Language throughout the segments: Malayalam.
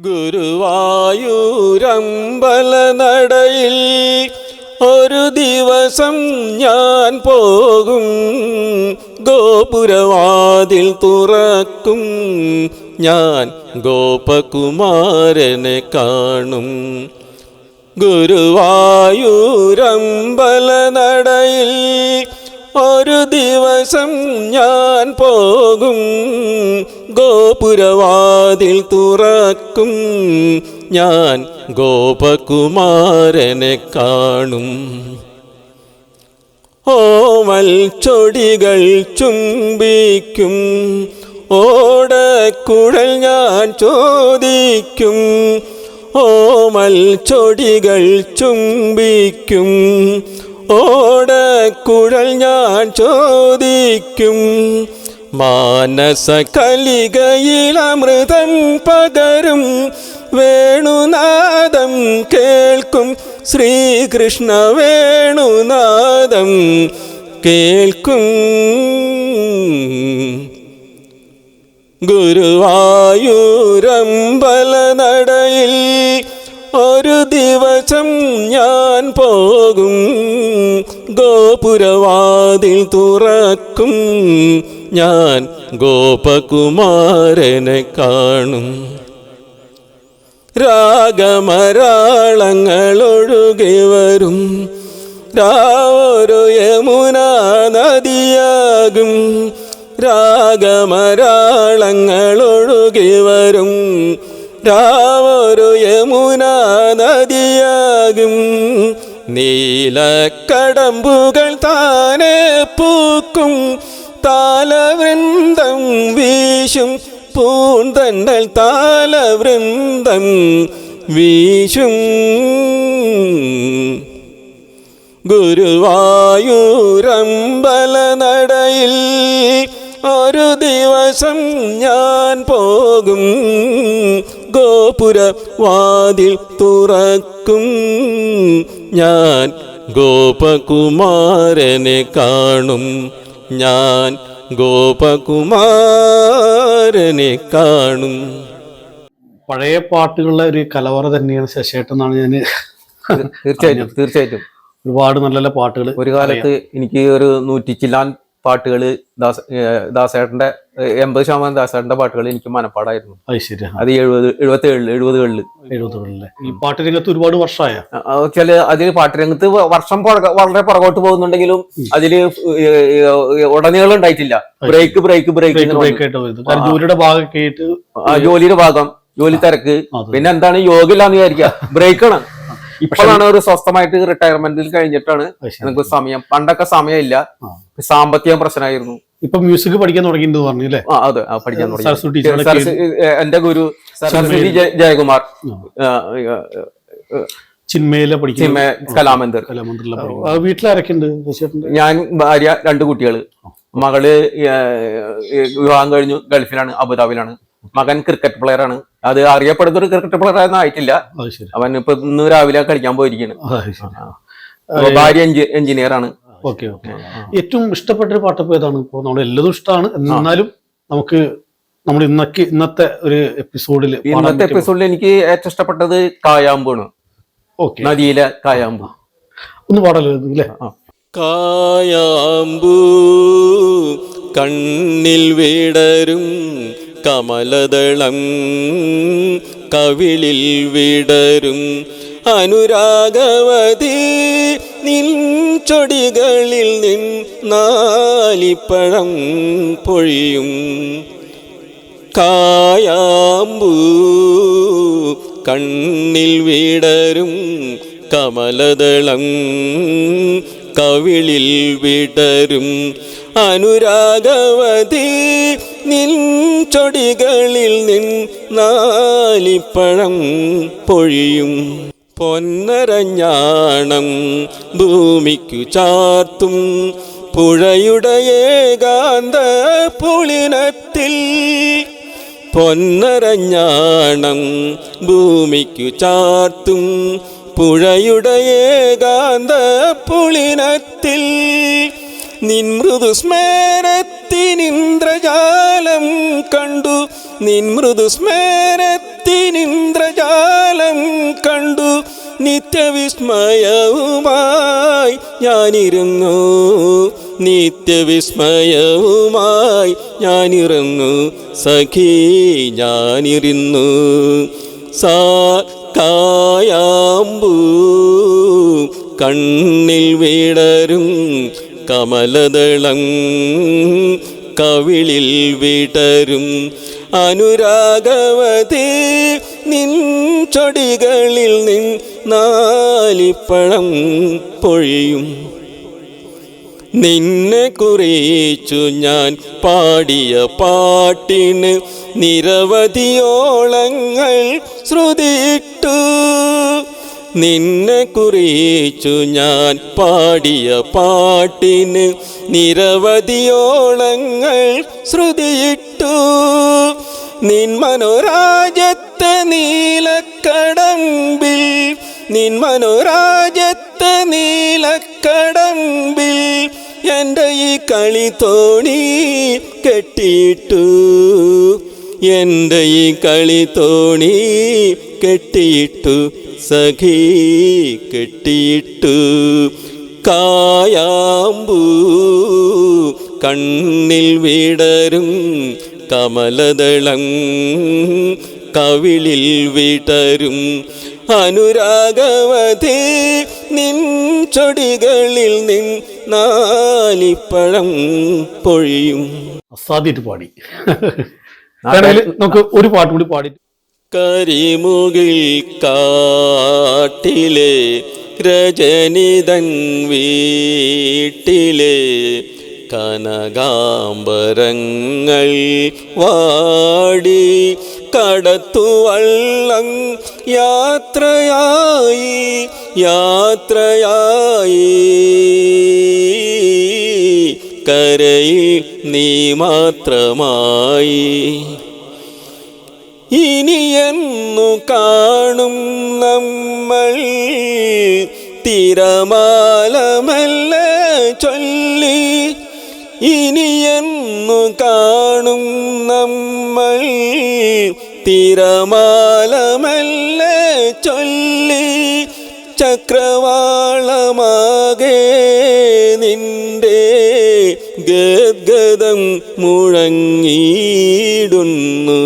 ഗുരുവായൂരമ്പല നടയിൽ ഒരു ദിവസം ഞാൻ പോകും. ഗോപുരവാതിൽ തുറക്കും. ഞാൻ ഗോപകുമാരനെ കാണും. ഗുരുവായൂരമ്പല നടയിൽ ഒരു ദിവസം ഞാൻ പോകും. ഗോപുരവാതിൽ തുറക്കും. ഞാൻ ഗോപകുമാരനെ കാണും. ഓമൽ ചൊടികൾ ചുംബിക്കും. ഓടക്കുഴൽ ഞാൻ ചോദിക്കും. ഓമൽ ചൊടികൾ ചുംബിക്കും. ഓടക്കുഴൽ ഞാൻ ചോദിക്കും. മാനസ കലികയിലമൃതം പകരും. വേണുനാദം കേൾക്കും. ശ്രീകൃഷ്ണ വേണുനാദം കേൾക്കും. ഗുരുവായൂരമ്പല നടയിൽ ഒരു ദിവസം ഞാൻ പോകും. ഗോപുരവാതിൽ തുറക്കും. ഞാൻ ഗോപകുമാരനെ കാണും. രാഗമരാളങ്ങളൊഴുകി വരും. രാവൊരു യമുന നദിയാകും. രാഗമരാളങ്ങളൊഴുകി വരും. രാവൊരു യമുന നദിയാകും നീലക്കടമ്പുകൾ താനെ പൂക്കും താലവൃന്ദം വീശും പൂന്തണ്ടൽ താലവൃന്ദം വീശും ഗുരുവായൂരമ്പല നടയിൽ ഒരു ദിവസം ഞാൻ പോകും ഗോപുര വാതിൽ തുറക്കും. ഞാൻ ഗോപകുമാരനെ കാണും. ഞാൻ ഗോപകുമാരനെ കാണും. പഴയ പാട്ടുകളുടെ ഒരു കലവറ തന്നെയാണ് ശശേട്ടൻ എന്നാണ് ഞാൻ തീർച്ചയായിട്ടും തീർച്ചയായിട്ടും. ഒരുപാട് നല്ല നല്ല പാട്ടുകൾ ഒരു കാലത്ത് എനിക്ക് ഒരു നൂറ്റി ചില്ലാൻ പാട്ടുകൾ ദാസ ദാസേട്ടന്റെ എൺപത് ശതമാനം ദാസേട്ടന്റെ പാട്ടുകൾ എനിക്ക് മനപ്പാടായിരുന്നു. അത് എഴുപത് എഴുപത്തി ഏഴിൽ എഴുപതുകളിൽ. എഴുപതുകളിലെ. ഈ പാട്ട് രംഗത്ത് ഒരുപാട് വർഷമായ? ചില അതിൽ പാട്ടുരംഗത്ത് വർഷം വളരെ പുറകോട്ട് പോകുന്നുണ്ടെങ്കിലും അതിൽ ഉടനീളം ഉണ്ടായിട്ടില്ല. ബ്രേക്ക് ബ്രേക്ക് ബ്രേക്ക് ജോലിയുടെ ഭാഗമൊക്കെ കേട്ട് ജോലിയുടെ ഭാഗം ജോലി തിരക്ക്. പിന്നെ എന്താണ് യോഗില്ലാന്ന് വിചാരിക്കുക ബ്രേക്കാണ്. ഇപ്പോഴാണ് ഒരു സ്വസ്ഥമായിട്ട് റിട്ടയർമെന്റിൽ കഴിഞ്ഞിട്ടാണ് നമുക്ക് സമയം. പണ്ടൊക്കെ സമയമില്ല. സാമ്പത്തിക പ്രശ്നമായിരുന്നു. ഇപ്പൊ മ്യൂസിക് പഠിക്കാൻ തുടങ്ങിയെന്ന് പറഞ്ഞു അല്ലേ? അതെ. പഠിക്കാൻ തുടങ്ങി. എന്റെ ഗുരു സരസ്വതി ജയകുമാർ. ചിന്മയിലെ കലാമന്ദിർ. വീട്ടിലാരൊക്കെ ഉണ്ട്? ഞാൻ ഭാര്യ രണ്ട് കുട്ടികൾ. മകൾ വിവാഹം കഴിഞ്ഞു. ഗൾഫിലാണ് അബുദാബിയിലാണ്. മകൻ ക്രിക്കറ്റ് പ്ലെയർ ആണ്. അത് അറിയപ്പെടുന്ന ഒരു ക്രിക്കറ്റ് പ്ലെയർ ഒന്നും ആയിട്ടില്ല. അത് ശരി. അവൻ ഇപ്പൊ ഇന്ന് രാവിലെ കളിക്കാൻ പോയിരിക്കുന്നു അത് ശരി. അപ്പൊ ഭാര്യ എഞ്ചിനീയർ ആണ്. Okay okay. ഏറ്റവും ഇഷ്ടപ്പെട്ട ഒരു പാട്ടപ്പ് ഏതാണ്? ഇപ്പോൾ നമ്മൾ എല്ലാതും ഇഷ്ടമാണ് എന്നാലും നമുക്ക് നമ്മൾ ഇന്നൊക്കെ ഇന്നത്തെ ഒരു എപ്പിസോഡിൽ ഇന്നത്തെ എപ്പിസോഡിൽ എനിക്ക് ഏറ്റവും ഇഷ്ടപ്പെട്ടത് കായാമ്പാണ് ഓക്കെ. നദിയിലെ കായാമ്പു. ഒന്ന് പാടല്ലോ അല്ലേ കായാമ്പൂ കണ്ണിൽ വിടരും കമലദളം കവിളിൽ വിടരും. അനുരാഗവതി നിൻ ചൊടികളിൽ നിൻ നാലിപ്പഴം പൊഴിയും. കായാമ്പൂ കണ്ണിൽ വിടരും. കമലദളം കവിളിൽ വിടരും. അനുരാഗവതി നിൻ ചൊടികളിൽ നിൻ നാലിപ്പഴം പൊഴിയും. പൊന്നരഞ്ഞാണം ഭൂമിക്കു ചാർത്തും. പുഴയുടെ ഏകാന്ത പുളിനത്തിൽ പൊന്നരഞ്ഞാണം ഭൂമിക്കു ചാർത്തും. പുഴയുടെ ഏകാന്ത പുളിനത്തിൽ നിൻ മൃദുസ്മേരത്തിനിന്ദ്രജാലം കണ്ടു. നിൻ മൃദുസ്മേരത്തിനിന്ദ്രജാലം നിന്നിന്ദ്രജാലം കണ്ടു. നിത്യവിസ്മയവുമായി ഞാനിരുന്നു. നിത്യവിസ്മയവുമായി ഞാനിരുന്നു സഖി ഞാനിരുന്നു. സാ കായാമ്പൂ കണ്ണിൽ വിടരും. കമലദളം കവിളിൽ വിടരും. അനുരാഗവതി നിൻ ചൊടികളിൽ നിൻ നാലിപ്പഴം പൊഴിയും. നിന്നെ കുറിച്ചു ഞാൻ പാടിയ പാട്ടിന് നിരവധിയോളങ്ങൾ ശ്രുതിയിട്ടു. നിന്നെ കുറിച്ചു ഞാൻ പാടിയ പാട്ടിന് നിരവധിയോളങ്ങൾ ശ്രുതിയിട്ടു. നിൻ മനോരാജ്യത്തെ നീലക്കടമ്പിൽ നിൻ മനോരാജ്യത്തെ നീലക്കടമ്പിൽ എന്റെ ഈ കളി തോണി കെട്ടിയിട്ടു. എന്റെ ഈ കളി തോണി കെട്ടിയിട്ടു സഖി കെട്ടിയിട്ടു. കായാമ്പൂ കണ്ണിൽ വിടരും കമലദളം കവിളിൽ വിടരും. അനുരാഗവതി നിൻ ചൊടികളിൽ നിൻ നാലിപ്പഴം പൊഴിയും. അസാധ്യമായിട്ട് പാടി. നമുക്ക് ഒരു പാട്ട് കൂടി പാടി. കരിമുകിൽ കാട്ടിലെ രജനിതൻ വീട്ടിലെ കനകാംബരങ്ങൾ വാടി കടത്തുവള്ളം യാത്രയായി യാത്രയായി. കരയിൽ നീ മാത്രമായി. ഇനിയെന്നു കാണും നമ്മൾ. തിരമാലമല്ല ചൊല്ലി. ഇനിയെന്നു കാണും നമ്മൾ. തിരമാലമല്ല ചൊല്ലി. ചക്രവാളമാകേ ഗദ്ഗതം മുഴങ്ങിയിടുന്നു.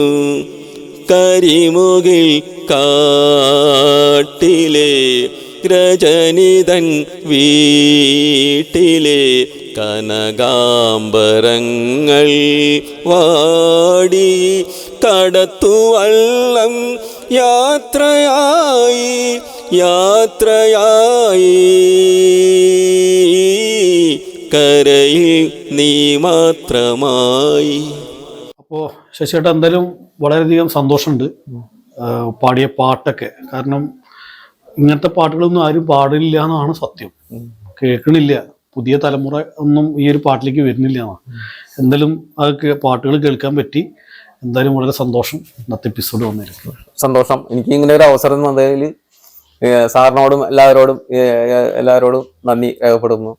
കരിമുകിൽ കാട്ടിലെ രജനിതൻ വീട്ടിലെ കനകാംബരങ്ങൾ വാടി. കടത്തുവള്ളം യാത്രയായി യാത്രയായി. കരയിൽ നീ മാത്രമായി. അപ്പോൾ ശശിയേട്ട എന്തായാലും വളരെയധികം സന്തോഷമുണ്ട് പാടിയ പാട്ടൊക്കെ. കാരണം ഇങ്ങനത്തെ പാട്ടുകളൊന്നും ആരും പാടില്ല എന്നാണ് സത്യം. കേൾക്കണില്ല. പുതിയ തലമുറ ഒന്നും ഈ ഒരു പാട്ടിലേക്ക് വരുന്നില്ല എന്നാണ്. എന്തായാലും അത് പാട്ടുകൾ കേൾക്കാൻ പറ്റി. എന്തായാലും വളരെ സന്തോഷം ഇന്നത്തെ എപ്പിസോഡ് വന്നിരിക്കുന്നത്. സന്തോഷം. എനിക്ക് ഇങ്ങനെ ഒരു അവസരം സാറിനോടും എല്ലാവരോടും എല്ലാവരോടും നന്ദി രേഖപ്പെടുന്നു